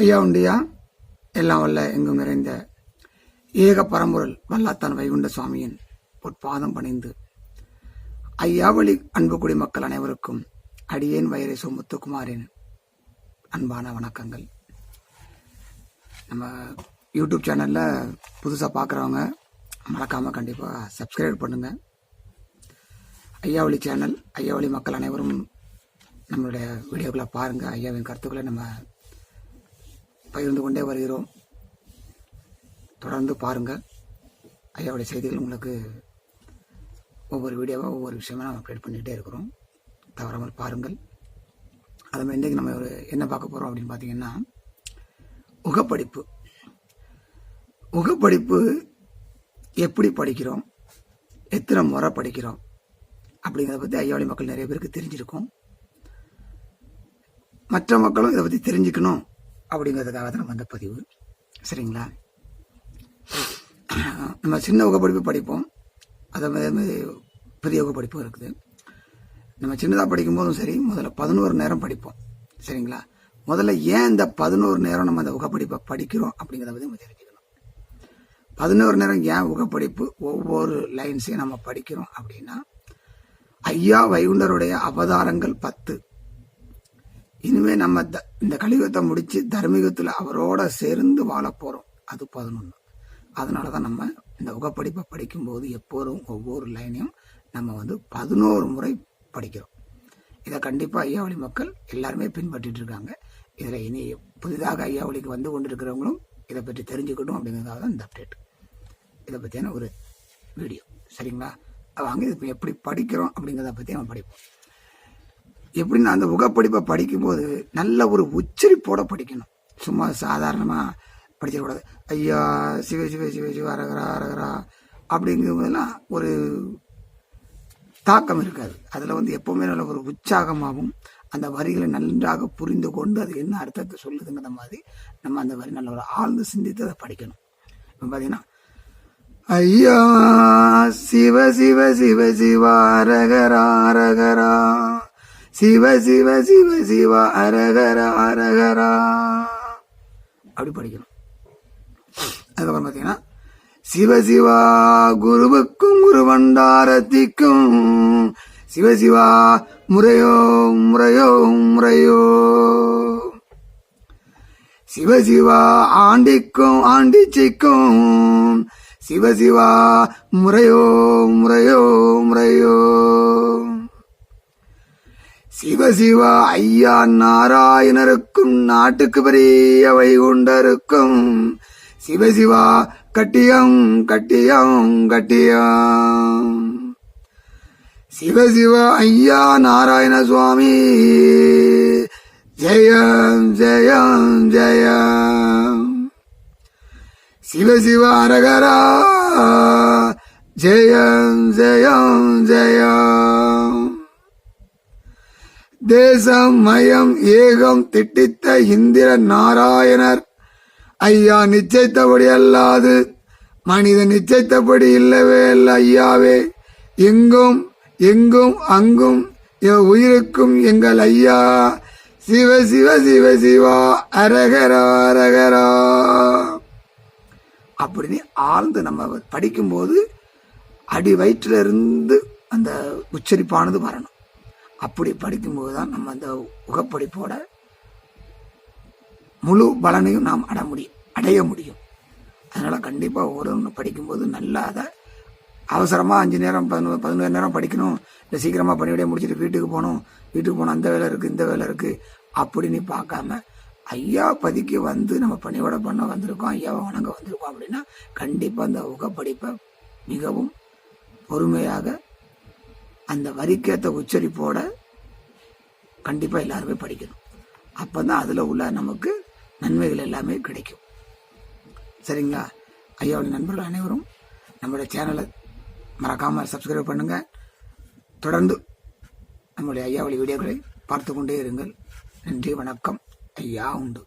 ஐயா உண்டியா எல்லாம் வல்ல எங்கும் நிறைந்த ஏக பரம்பொருள் வல்லாத்தான் வைகுண்ட சுவாமியின் பொற்பாதம் பணிந்து. ஐயாவளி அன்பு குடிமக்கள் அனைவருக்கும் அடியேன் வைரே சோ முத்துக்குமாரின் அன்பான வணக்கங்கள். நம்ம யூடியூப் சேனலில் புதுசாக பார்க்குறவங்க மறக்காமல் கண்டிப்பாக சப்ஸ்கிரைப் பண்ணுங்கள் ஐயாவளி சேனல் ஐயாவளி மக்கள் அனைவரும் நம்மளுடைய வீடியோக்களை பாருங்கள் ஐயாவின் கருத்துக்களை நம்ம பகிர்ந்து கொண்டே வருகிறோம். தொடர்ந்து பாருங்கள் ஐயாவுடைய செய்திகள் உங்களுக்கு ஒவ்வொரு வீடியோவாக ஒவ்வொரு விஷயமாக நம்ம அப்டேட் பண்ணிக்கிட்டே இருக்கிறோம். தவறாமல் பாருங்கள். அது மாதிரி இன்றைக்கி நம்ம ஒரு என்ன பார்க்க போகிறோம் அப்படின்னு பார்த்தீங்கன்னா உகப்படிப்பு. உகப்படிப்பு எப்படி படிக்கிறோம்? எத்தனை முறை படிக்கிறோம்? அப்படிங்கிறத பற்றி ஐயாவளி மக்கள் நிறைய பேருக்கு தெரிஞ்சிருக்கும். மற்ற மக்களும் இதை பற்றி தெரிஞ்சுக்கணும். அப்படிங்கிறதுக்காக தான் நம்ம அந்த பதிவு. சரிங்களா? நம்ம சின்ன வகுப்படிப்பு படிப்போம். அதை மாதிரி பெரிய வகுப்படிப்பும் இருக்குது. நம்ம சின்னதாக படிக்கும்போதும் சரி முதல்ல பதினோரு நேரம் படிப்போம். சரிங்களா? முதல்ல ஏன் இந்த பதினோரு நேரம் நம்ம அந்த உகப்படிப்பை படிக்கிறோம் அப்படிங்கிறத பற்றி நம்ம தெரிஞ்சுக்கணும். பதினோரு நேரம் ஏன் உகப்படிப்பு ஒவ்வொரு லைன்ஸையும் நம்ம படிக்கிறோம் அப்படின்னா ஐயா வைகுண்டருடைய அவதாரங்கள் பத்து. இனிமே நம்ம த- இந்த கலியுகத்தை முடிச்சு தர்மயுகத்தில் அவரோட சேர்ந்து வாழ போறோம். அது பதினொன்று அதனால தான் நம்ம இந்த உகப்படிப்பை படிக்கும்போது எப்போதும் ஒவ்வொரு லைனையும் நம்ம வந்து பதினோரு முறை படிக்கிறோம். இதை கண்டிப்பாக ஐயாவளி மக்கள் எல்லாருமே பின்பற்றிட்டு இருக்காங்க. இதில் இனி புதிதாக ஐயாவளிக்கு வந்து கொண்டிருக்கிறவங்களும் இதை பற்றி தெரிஞ்சுக்கட்டும் அப்படிங்கிறதாக தான் இந்த அப்டேட். இதை பற்றியான ஒரு வீடியோ. சரிங்களா? வாங்க இது எப்படி படிக்கிறோம் அப்படிங்கிறத பற்றி நம்ம படிப்போம். எப்படின்னா அந்த உகப்படிப்பை படிக்கும்போது நல்ல ஒரு உச்சரிப்போட படிக்கணும். சும்மா சாதாரணமாக படிச்சிடக்கூடாது ஐயா சிவ சிவ சிவ சிவ அரகரா அரகரா அப்படிங்கும்போதெல்லாம் ஒரு தாக்கம் இருக்காது. அதில் வந்து எப்போவுமே நல்ல ஒரு உற்சாகமாகவும் அந்த வரிகளை நன்றாக புரிந்து கொண்டு அது என்ன அர்த்தத்தை சொல்லுதுங்கிற மாதிரி நம்ம அந்த வரி நல்ல ஒரு ஆழ்ந்து சிந்தித்து அதை படிக்கணும். இப்போ பார்த்தீங்கன்னா ஐயா சிவ சிவ சிவ சிவ அரகரா அரகரா சிவ சிவ சிவ சிவ அரகரா அரகரா அப்படி படிக்கணும். அதுக்கப்புறம் பார்த்தீங்கன்னா சிவசிவா குருவுக்கும் குருவண்டாரத்திக்கும் சிவசிவா முறையோ முறையோ முறையோ. சிவசிவா ஆண்டிக்கும் ஆண்டிச்சிக்கும் சிவசிவா முறையோ முறையோ முறையோ. சிவசிவா ஐயா நாராயணருக்கும் நாட்டுக்கு பெரிய வைகுண்டருக்கும் சிவசிவா கட்டியம் கட்டியம் கட்டியம். சிவசிவா ஐயா நாராயண சுவாமி ஜெயம் ஜெயம். ஜெயம் சிவசிவ அரகரா. ஜெயம் ஜெயம் ஜெயம். தேசம் மயம் ஏகம் திட்டித்த இந்திர நாராயணர். ஐயா நிச்சயித்தபடி அல்லாது. மனிதன் நிச்சயித்தபடி இல்லவே அல்ல ஐயாவே. எங்கும் எங்கும் அங்கும் என் உயிருக்கும் எங்கள் ஐயா. சிவ சிவ சிவ சிவா அரகரா அரகரா. அப்படின்னு ஆழ்ந்து நம்ம படிக்கும்போது அடி வயிற்றுல இருந்து அந்த உச்சரிப்பானது வரணும். அப்படி படிக்கும்போது தான் நம்ம அந்த உகப்படிப்போட முழு பலனையும் நாம் அட முடியும் அடைய முடியும். அதனால் கண்டிப்பாக ஒரு படிக்கும்போது நல்லா அதை அவசரமாக அஞ்சு நேரம் பதினோரு பதினோரு நேரம் படிக்கணும். இல்லை சீக்கிரமாக பணிவிடைய முடிச்சுட்டு வீட்டுக்கு போகணும். வீட்டுக்கு போகணும் அந்த வேலை இருக்குது இந்த வேலை இருக்குது அப்படின்னு பார்க்காம ஐயா பதிக்கு வந்து நம்ம பணியோட பண்ண வந்திருக்கோம் ஐயாவை வணங்க வந்திருக்கோம் அப்படின்னா கண்டிப்பாக அந்த உகப்படிப்பை மிகவும் பொறுமையாக அந்த வரிக்கேற்ற உச்சரிப்போட கண்டிப்பாக எல்லாருமே படிக்கணும். அப்போ தான் அதில் உள்ள நமக்கு நன்மைகள் எல்லாமே கிடைக்கும். சரிங்களா? ஐயாவுடைய நண்பர்கள் அனைவரும் நம்மளுடைய சேனலை மறக்காமல் சப்ஸ்கிரைப் பண்ணுங்கள் தொடர்ந்து நம்முடைய ஐயாவளி வீடியோக்களை பார்த்து கொண்டே இருங்கள். நன்றி வணக்கம். ஐயா உண்டு.